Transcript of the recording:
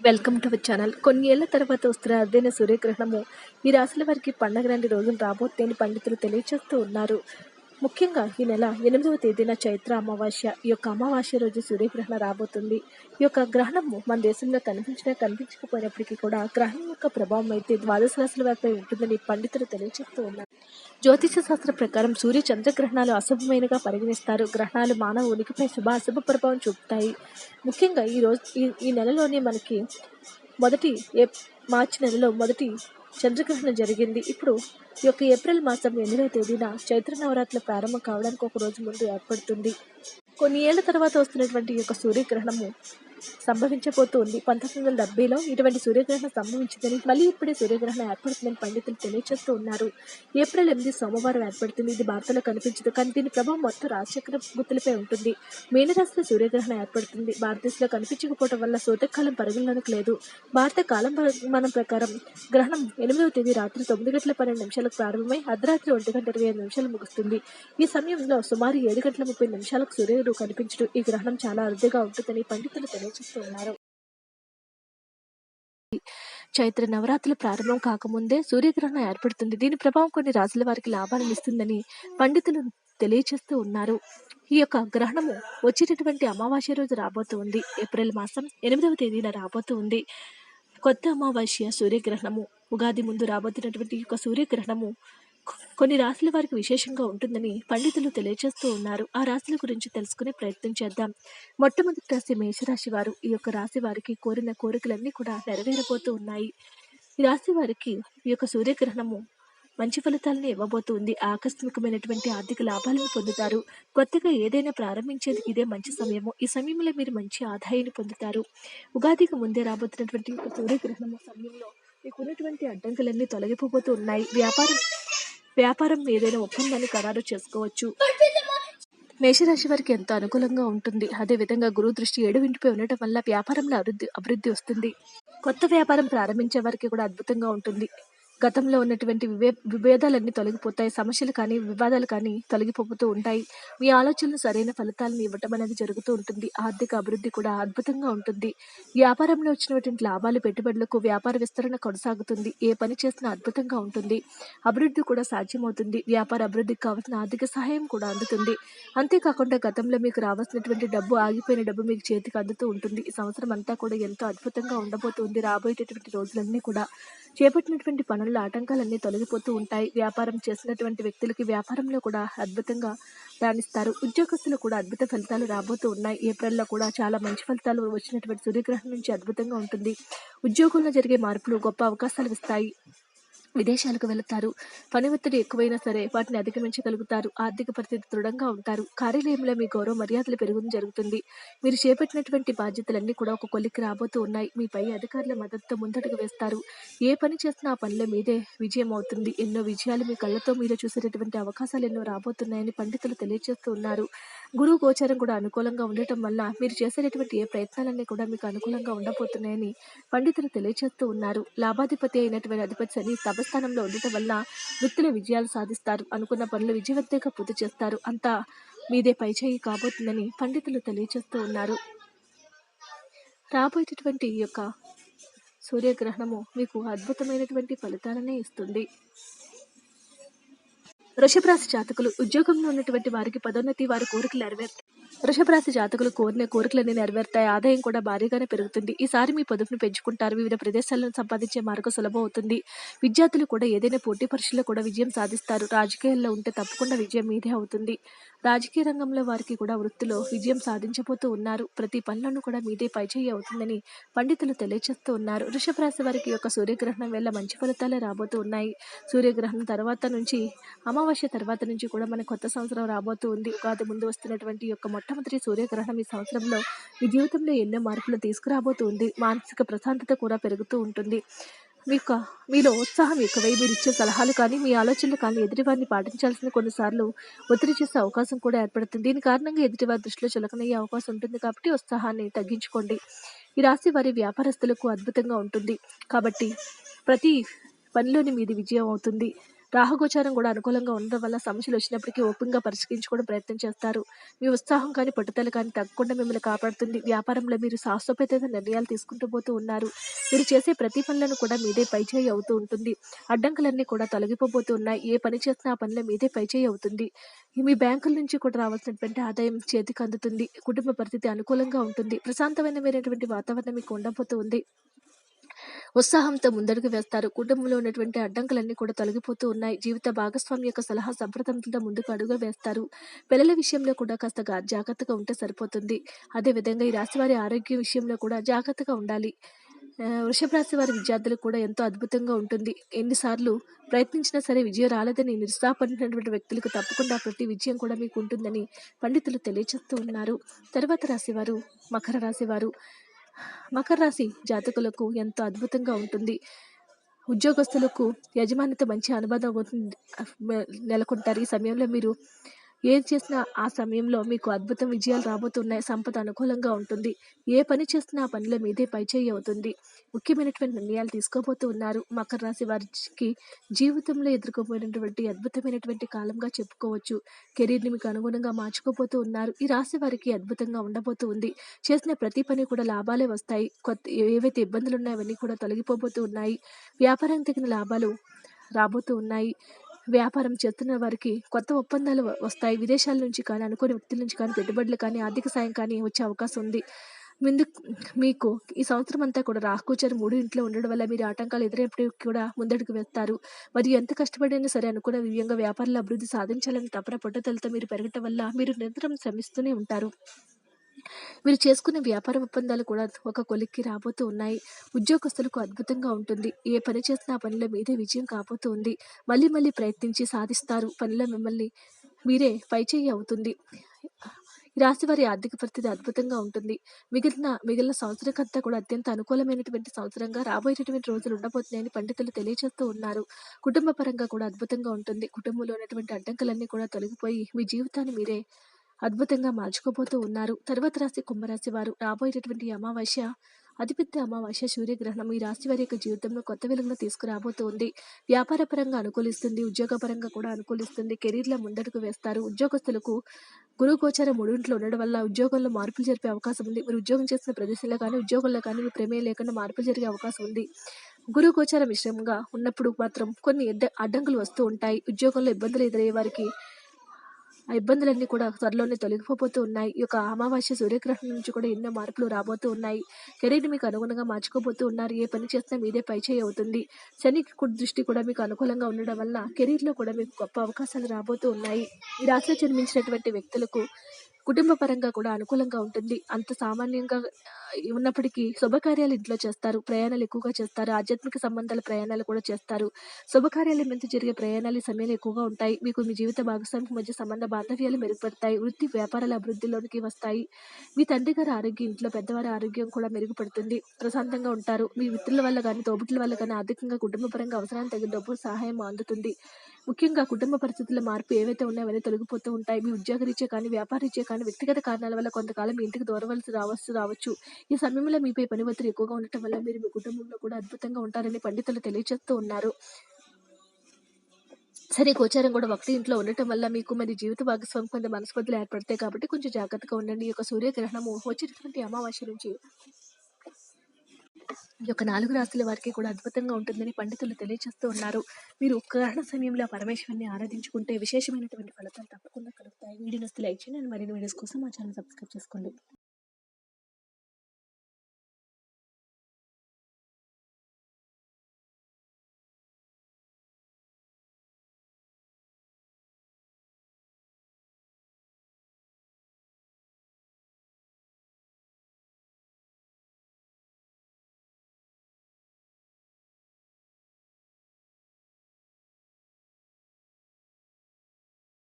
Welcome to our channel కొన్ని ఏళ్ళ తర్వాత వస్తున్న అర్థైన సూర్యగ్రహణము ఈ రాశుల వారికి పండగ లాంటి రోజులు రాబోతుందని పండితులు తెలియజేస్తూ ఉన్నారు. ముఖ్యంగా ఈ నెల ఎనిమిదవ తేదీన చైత్ర అమావాస్య. ఈ యొక్క అమావాస్య రోజు సూర్యగ్రహణం రాబోతుంది. ఈ యొక్క గ్రహణము మన దేశంలో కనిపించినా కనిపించకపోయినప్పటికీ కూడా గ్రహణం యొక్క ప్రభావం అయితే ద్వాదశ రాశుల వారిపై ఉంటుందని పండితులు తెలియజేస్తూ ఉన్నారు. జ్యోతిష శాస్త్ర ప్రకారం సూర్య చంద్రగ్రహణాలు అశుభమైనగా పరిగణిస్తారు. గ్రహణాలు మానవ ఉనికిపై శుభ అశుభ ప్రభావం చూపుతాయి. ముఖ్యంగా ఈ రోజు ఈ ఈ నెలలోనే మనకి మొదటి ఏ మార్చి నెలలో మొదటి చంద్రగ్రహణం జరిగింది. ఇప్పుడు ఈ యొక్క ఏప్రిల్ మాసం ఎనిమిదవ తేదీన చైత్ర నవరాత్రులు ప్రారంభం కావడానికి ఒక రోజు ముందు ఏర్పడుతుంది. కొన్ని ఏళ్ళ తర్వాత వస్తున్నటువంటి యొక్క సూర్యగ్రహణము సంభవించబోతోంది. పంతొమ్మిది వందల డెబ్బైలో ఇటువంటి సూర్యగ్రహణం సంభవించిందని మళ్ళీ ఇప్పుడే సూర్యగ్రహణం ఏర్పడుతుందని పండితులు తెలియజేస్తూ ఉన్నారు. ఏప్రిల్ ఎనిమిది సోమవారం ఏర్పడుతుంది. ఇది భారతలో కనిపించదు. కానీ దీని ప్రభావం మొత్తం రాజచక్ర గుర్తులపై ఉంటుంది. మీనరాశిలో సూర్యగ్రహణం ఏర్పడుతుంది. భారతదేశంలో కనిపించకపోవడం వల్ల సూర్యకాలం పరిగణలోకి లేదు. భారత కాలం మనం ప్రకారం గ్రహణం ఎనిమిదవ తేదీ రాత్రి తొమ్మిది గంటల పన్నెండు నిమిషాలకు ప్రారంభమై అర్ధరాత్రి ఒంటి గంట ఇరవై ఐదు నిమిషాలు ముగుస్తుంది. ఈ సమయంలో సుమారు ఏడు గంటల ముప్పై నిమిషాలకు సూర్యుడు కనిపించడం. ఈ గ్రహణం చాలా అరుదుగా ఉంటుందని పండితులు తెలియజేస్తున్నారు చైత్ర నవరాత్రులు ప్రారంభం కాకముందే సూర్యగ్రహణం ఏర్పడుతుంది. దీని ప్రభావం కొన్ని రాశుల వారికి లాభాలను ఇస్తుందని పండితులు తెలియచేస్తూ ఉన్నారు. ఈ యొక్క గ్రహణము వచ్చేటటువంటి అమావాస్య రోజు రాబోతుంది. ఏప్రిల్ మాసం ఎనిమిదవ తేదీన రాబోతుంది. కొత్త అమావాస్య సూర్యగ్రహణము ఉగాది ముందు రాబోతున్నటువంటి ఈ యొక్క సూర్యగ్రహణము కొన్ని రాశుల వారికి విశేషంగా ఉంటుందని పండితులు తెలియజేస్తూ ఉన్నారు. ఆ రాశుల గురించి తెలుసుకునే ప్రయత్నం చేద్దాం. మొట్టమొదటి రాశి మేషరాశి వారు ఈ యొక్క రాశి వారికి కోరిన కోరికలన్నీ కూడా నెరవేరబోతూ ఉన్నాయి. ఈ రాశి వారికి ఈ యొక్క సూర్యగ్రహణము మంచి ఫలితాలను ఇవ్వబోతుంది. ఆకస్మికమైనటువంటి ఆర్థిక లాభాలను పొందుతారు. కొత్తగా ఏదైనా ప్రారంభించేది ఇదే మంచి సమయము. ఈ సమయంలో మీరు మంచి ఆదాయాన్ని పొందుతారు. ఉగాదికి ముందే రాబోతున్నటువంటి సూర్యగ్రహణము సమయంలో మీకు ఉన్నటువంటి అడ్డంకులన్నీ తొలగిపోతూ ఉన్నాయి. వ్యాపారం వ్యాపారం ఏదైనా ఒప్పందాన్ని ఖరారు చేసుకోవచ్చు. మేషరాశి వారికి ఎంతో అనుకూలంగా ఉంటుంది. అదేవిధంగా గురువు దృష్టి ఏడు ఇంటిపై ఉండటం వల్ల వ్యాపారంలో అభివృద్ధి అభివృద్ధి వస్తుంది. కొత్త వ్యాపారం ప్రారంభించే వారికి కూడా అద్భుతంగా ఉంటుంది. గతంలో ఉన్నటువంటి వివే విభేదాలన్నీ తొలగిపోతాయి సమస్యలు కానీ వివాదాలు కానీ తొలగిపోతూ ఉంటాయి. మీ ఆలోచనలు సరైన ఫలితాలను ఇవ్వటం అనేది జరుగుతూ ఉంటుంది. ఆర్థిక అభివృద్ధి కూడా అద్భుతంగా ఉంటుంది. వ్యాపారంలో వచ్చినటువంటి లాభాలు పెట్టుబడులకు వ్యాపార విస్తరణ కొనసాగుతుంది. ఏ పని చేసినా అద్భుతంగా ఉంటుంది. అభివృద్ధి కూడా సాధ్యమవుతుంది. వ్యాపార అభివృద్ధికి కావాల్సిన ఆర్థిక సహాయం కూడా అందుతుంది. అంతేకాకుండా గతంలో మీకు రావాల్సినటువంటి డబ్బు ఆగిపోయిన డబ్బు మీకు చేతికి అందుతూ ఉంటుంది. ఈ సంవత్సరం అంతా కూడా ఎంతో అద్భుతంగా ఉండబోతుంది రాబోయేటటువంటి రోజులన్నీ కూడా చేపట్టినటువంటి పనుల్లో ఆటంకాలన్నీ తొలగిపోతూ ఉంటాయి. వ్యాపారం చేసినటువంటి వ్యక్తులకి వ్యాపారంలో కూడా అద్భుతంగా రాణిస్తారు. ఉద్యోగస్తులు కూడా అద్భుత ఫలితాలు రాబోతూ ఉన్నాయి. ఏప్రిల్లో కూడా చాలా మంచి ఫలితాలు వచ్చినటువంటి సూర్యగ్రహణం నుంచి అద్భుతంగా ఉంటుంది. ఉద్యోగంలో జరిగే మార్పులు గొప్ప అవకాశాలు ఇస్తాయి. విదేశాలకు వెళతారు. పని ఒత్తిడి ఎక్కువైనా సరే వాటిని అధిగమించగలుగుతారు. ఆర్థిక పరిస్థితి దృఢంగా ఉంటారు. కార్యాలయంలో మీ గౌరవ మర్యాదలు పెరుగుదల జరుగుతుంది. మీరు చేపట్టినటువంటి బాధ్యతలన్నీ కూడా ఒక కొలిక్కి రాబోతూ ఉన్నాయి. మీ పై అధికారుల మద్దతుతో ముందడుగు వేస్తారు. ఏ పని చేసినా ఆ పనిలో మీదే విజయం అవుతుంది. ఎన్నో విజయాలు మీ కళ్ళతో మీరు చూసేటటువంటి అవకాశాలు ఎన్నో రాబోతున్నాయని పండితులు తెలియజేస్తూ ఉన్నారు. గురువు గోచారం కూడా అనుకూలంగా ఉండటం వల్ల మీరు చేసేటటువంటి ఏ ప్రయత్నాలన్నీ కూడా మీకు అనుకూలంగా ఉండబోతున్నాయని పండితులు తెలియజేస్తూ ఉన్నారు. లాభాధిపతి అయినటువంటి అధిపతి శని తపస్థానంలో ఉండటం వల్ల వృత్తిలో విజయాలు సాధిస్తారు. అనుకున్న పనులు విజయవంతంగా పూర్తి చేస్తారు. అంతా మీదే పైచేయి కాబోతుందని పండితులు తెలియజేస్తూ ఉన్నారు. రాబోయేటటువంటి ఈ యొక్క సూర్యగ్రహణము మీకు అద్భుతమైనటువంటి ఫలితాలనే ఇస్తుంది. వృషభరాశి జాతకులు ఉద్యోగంలో ఉన్నటువంటి వారికి పదోన్నతి వారి కోరికలు నెరవేరుతాయి. వృషభరాశి జాతకులు కోరిన కోరికలన్నీ నెరవేరుతాయి. ఆదాయం కూడా భారీగానే పెరుగుతుంది. ఈసారి మీ పొదుపును పెంచుకుంటారు. వివిధ ప్రదేశాలను సంపాదించే మార్గం సులభం అవుతుంది. విద్యార్థులు కూడా ఏదైనా పోటీ పరీక్షల్లో కూడా విజయం సాధిస్తారు. రాజకీయాల్లో ఉంటే తప్పకుండా విజయం మీదే అవుతుంది. రాజకీయ రంగంలో వారికి కూడా వృత్తిలో విజయం సాధించబోతూ ఉన్నారు. ప్రతి పనులను కూడా మీదే పైచేయి అవుతుందని పండితులు తెలియజేస్తూ ఉన్నారు. వృషభ రాశి వారికి యొక్క సూర్యగ్రహణం వల్ల మంచి ఫలితాలే రాబోతూ ఉన్నాయి. సూర్యగ్రహణం తర్వాత నుంచి అమావాస్య తర్వాత నుంచి కూడా మన కొత్త సంవత్సరం రాబోతూ ఉంది. ఉగాది ముందు వస్తున్నటువంటి యొక్క మొట్టమొదటి సూర్యగ్రహణం ఈ సంవత్సరంలో మీ జీవితంలో ఎన్నో మార్పులు తీసుకురాబోతూ ఉంది. మానసిక ప్రశాంతత కూడా పెరుగుతూ ఉంటుంది. మీకు మీలో ఉత్సాహం ఎక్కువై మీరు ఇచ్చే సలహాలు కానీ మీ ఆలోచనలు కానీ ఎదుటివారిని పాటించాల్సిన కొన్నిసార్లు ఒత్తిడి చేసే అవకాశం కూడా ఏర్పడుతుంది. దీని కారణంగా ఎదుటివారి దృష్టిలో చులకనయ్యే అవకాశం ఉంటుంది కాబట్టి ఉత్సాహాన్ని తగ్గించుకోండి. ఈ రాశి వారి వ్యాపారస్తులకు అద్భుతంగా ఉంటుంది. కాబట్టి ప్రతి పనిలోని మీది విజయం అవుతుంది. రాహుగోచారం కూడా అనుకూలంగా ఉండడం వల్ల సమస్యలు వచ్చినప్పటికీ ఓపెన్గా పరిష్కరించుకోవడం ప్రయత్నం చేస్తారు. మీ ఉత్సాహం కానీ పట్టుదల కానీ తగ్గకుండా మిమ్మల్ని కాపాడుతుంది. వ్యాపారంలో మీరు శాశ్వతమైన నిర్ణయాలు తీసుకుంటూ పోతూ ఉన్నారు. మీరు చేసే ప్రతి పనులను కూడా మీదే పైచేయి అవుతూ ఉంటుంది. అడ్డంకులన్నీ కూడా తొలగిపోబోతూ ఉన్నాయి. ఏ పని చేసినా ఆ పనిలో మీదే పైచేయి అవుతుంది. మీ బ్యాంకుల నుంచి కూడా రావాల్సినటువంటి ఆదాయం చేతికి అందుతుంది. కుటుంబ పరిస్థితి అనుకూలంగా ఉంటుంది. ప్రశాంతమైనటువంటి వాతావరణం మీకు ఉండబోతూ ఉంది. ఉత్సాహంతో ముందడుగు వేస్తారు. కుటుంబంలో ఉన్నటువంటి అడ్డంకులన్నీ కూడా తొలగిపోతూ ఉన్నాయి. జీవిత భాగస్వామి యొక్క సలహా సంప్రదంతో ముందుకు అడుగు వేస్తారు. పిల్లల విషయంలో కూడా కాస్త జాగ్రత్తగా ఉంటే సరిపోతుంది. అదేవిధంగా ఈ రాశి వారి ఆరోగ్య విషయంలో కూడా జాగ్రత్తగా ఉండాలి. వృషభ రాశి వారి విద్యార్థులకు కూడా ఎంతో అద్భుతంగా ఉంటుంది. ఎన్నిసార్లు ప్రయత్నించినా సరే విజయం రాలేదని నిరుత్సాహపడినటువంటి వ్యక్తులకు తప్పకుండా ప్రతి విజయం కూడా మీకు ఉంటుందని పండితులు తెలియజేస్తూ ఉన్నారు. తర్వాత రాశివారు మకర రాశివారు మకర రాశి జాతకులకు ఎంతో అద్భుతంగా ఉంటుంది. ఉద్యోగస్తులకు యజమానితో మంచి అనుబంధం అవుతుంది. నెలకొంటారు. ఈ సమయంలో మీరు ఏం చేసినా ఆ సమయంలో మీకు అద్భుతం విజయాలు రాబోతున్నాయి. సంపద అనుకూలంగా ఉంటుంది. ఏ పని చేసినా ఆ పనిలో మీదే పైచేయి అవుతుంది. ముఖ్యమైనటువంటి నిర్ణయాలు తీసుకోబోతూ ఉన్నారు. మకర రాశి వారికి జీవితంలో ఎదుర్కోబోయినటువంటి అద్భుతమైనటువంటి కాలంగా చెప్పుకోవచ్చు. కెరీర్ని మీకు అనుగుణంగా మార్చుకోబోతూ ఉన్నారు. ఈ రాశి వారికి అద్భుతంగా ఉండబోతూ ఉంది. చేసిన ప్రతి పని కూడా లాభాలే వస్తాయి. కొత్త ఏవైతే ఇబ్బందులు ఉన్నాయో అవన్నీ కూడా తొలగిపోబోతూ ఉన్నాయి. వ్యాపారం తగిన లాభాలు రాబోతూ ఉన్నాయి. వ్యాపారం చేస్తున్న వారికి కొత్త ఒప్పందాలు వస్తాయి. విదేశాల నుంచి కానీ అనుకోని వ్యక్తుల నుంచి కానీ పెట్టుబడులు కానీ ఆర్థిక సాయం కానీ వచ్చే అవకాశం ఉంది. ముందు మీకు ఈ సంవత్సరం అంతా కూడా రాహుగోచారం మూడు ఇంట్లో ఉండడం వల్ల మీరు ఆటంకాలు ఎదురైనప్పటికీ కూడా ముందడుగు వేస్తారు. మరియు ఎంత కష్టపడినా సరే అనుకున్న విధంగా వ్యాపారాల అభివృద్ధి సాధించాలని తపన పట్టుదలతో మీరు పెరగటం వల్ల మీరు నిరంతరం శ్రమిస్తూనే ఉంటారు. మీరు చేసుకునే వ్యాపార ఒప్పందాలు కూడా ఒక కొలిక్కి రాబోతూ ఉన్నాయి. ఉద్యోగస్తులకు అద్భుతంగా ఉంటుంది. ఏ పని చేసినా పనిలో మీదే విజయం కాబోతూ ఉంది. మళ్ళీ మళ్ళీ ప్రయత్నించి సాధిస్తారు. పనిలో మిమ్మల్ని మీరే పైచేయి అవుతుంది. ఈ రాశి వారి ఆర్థిక పరిస్థితి అద్భుతంగా ఉంటుంది. మిగిలిన మిగిలిన సంవత్సరకంతా కూడా అత్యంత అనుకూలమైనటువంటి సంవత్సరంగా రాబోయేటటువంటి రోజులు ఉండబోతున్నాయని పండితులు తెలియజేస్తూ ఉన్నారు. కుటుంబ పరంగా కూడా అద్భుతంగా ఉంటుంది. కుటుంబంలో ఉన్నటువంటి అడ్డంకులన్నీ కూడా తొలగిపోయి మీ జీవితాన్ని మీరే అద్భుతంగా మార్చుకోబోతూ ఉన్నారు. తర్వాత రాశి కుంభరాశి వారు. రాబోయేటటువంటి అమావాస్య అతిపెద్ద అమావాస్య సూర్యగ్రహణం ఈ రాశి వారి యొక్క జీవితంలో కొత్త వెలుగును తీసుకురాబోతూ ఉంది వ్యాపార పరంగా అనుకూలిస్తుంది ఉద్యోగపరంగా కూడా అనుకూలిస్తుంది. కెరీర్లో ముందడుగు వేస్తారు. ఉద్యోగస్తులకు గురువు గోచారం మూడింట్లో ఉండడం వల్ల ఉద్యోగంలో మార్పులు జరిపే అవకాశం ఉంది. మీరు ఉద్యోగం చేసిన ప్రదేశంలో కానీ ఉద్యోగంలో కానీ మీ ప్రమేయం లేకుండా మార్పులు జరిగే అవకాశం ఉంది. గురువు గోచారం మిశ్రమంగా ఉన్నప్పుడు మాత్రం కొన్ని అడ్డంకులు వస్తూ ఉంటాయి. ఉద్యోగంలో ఇబ్బందులు ఎదురయ్యే వారికి ఆ ఇబ్బందులన్నీ కూడా త్వరలోనే తొలగిపోతూ ఉన్నాయి. ఈ యొక్క అమావాస్య సూర్యగ్రహణం నుంచి కూడా ఎన్నో మార్పులు రాబోతూ ఉన్నాయి. కెరీర్ని మీకు అనుగుణంగా మార్చుకోబోతూ ఉన్నారు. ఏ పని చేసినా మీదే పైచేయి అవుతుంది. శని దృష్టి కూడా మీకు అనుకూలంగా ఉండడం వల్ల కెరీర్లో కూడా మీకు గొప్ప అవకాశాలు రాబోతూ ఉన్నాయి. ఈ రాశిలో జన్మించినటువంటి వ్యక్తులకు కుటుంబ పరంగా కూడా అనుకూలంగా ఉంటుంది. అంత సామాన్యంగా ఉన్నప్పటికీ శుభకార్యాలు ఇంట్లో చేస్తారు. ప్రయాణాలు ఎక్కువగా చేస్తారు. ఆధ్యాత్మిక సంబంధాల ప్రయాణాలు కూడా చేస్తారు. శుభకార్యాల మీద జరిగే ప్రయాణాలు సమయాలు ఎక్కువగా ఉంటాయి. మీకు మీ జీవిత భాగస్వామికి మధ్య సంబంధ బాంధవ్యాలు మెరుగుపడతాయి. వృత్తి వ్యాపారాల అభివృద్ధిలోనికి వస్తాయి. మీ తండ్రి గారి ఆరోగ్యం ఇంట్లో పెద్దవారి ఆరోగ్యం కూడా మెరుగుపడుతుంది. ప్రశాంతంగా ఉంటారు. మీ మిత్రుల వల్ల కానీ తోబుట్ల వల్ల కానీ ఆర్థికంగా కుటుంబపరంగా అవసరానికి తగిన డబ్బు సహాయం అందుతుంది. ముఖ్యంగా కుటుంబ పరిస్థితుల మార్పు ఏవైతే ఉన్నాయో అవన్నీ తొలగిపోతూ ఉంటాయి. మీ ఉద్యోగరీత్యా కానీ వ్యాపారీత్యా కానీ వ్యక్తిగత కారణాల వల్ల కొంతకాలం మీ ఇంటికి దూరవలసి రావచ్చు రావచ్చు. ఈ సమయంలో మీపై పని ఒత్తిడి ఎక్కువగా ఉండటం వల్ల మీరు మీ కుటుంబంలో కూడా అద్భుతంగా ఉంటారని పండితులు తెలియజేస్తూ ఉన్నారు. సరే గోచారం కూడా ఒకటి ఇంట్లో ఉండటం వల్ల మీకు మరి జీవిత భాగస్వామి కొంత మనస్పర్ధలు ఏర్పడతాయి కాబట్టి కొంచెం జాగ్రత్తగా ఉండండి. ఈ యొక్క సూర్యగ్రహణము వచ్చేటటువంటి అమావాస్య నుంచి ఈ యొక్క నాలుగు రాశుల వారికి కూడా అద్భుతంగా ఉంటుందని పండితులు తెలియజేస్తూ ఉన్నారు. మీరు ఉత్కరణ సమయంలో పరమేశ్వరిని ఆరాధించుకుంటే విశేషమైనటువంటి ఫలితాలు తప్పకుండా కలుగుతాయి. వీడియోస్ లైక్ చేయండి. మరిన్ని వీడియోస్ కోసం మా ఛానల్ సబ్స్క్రైబ్ చేసుకోండి.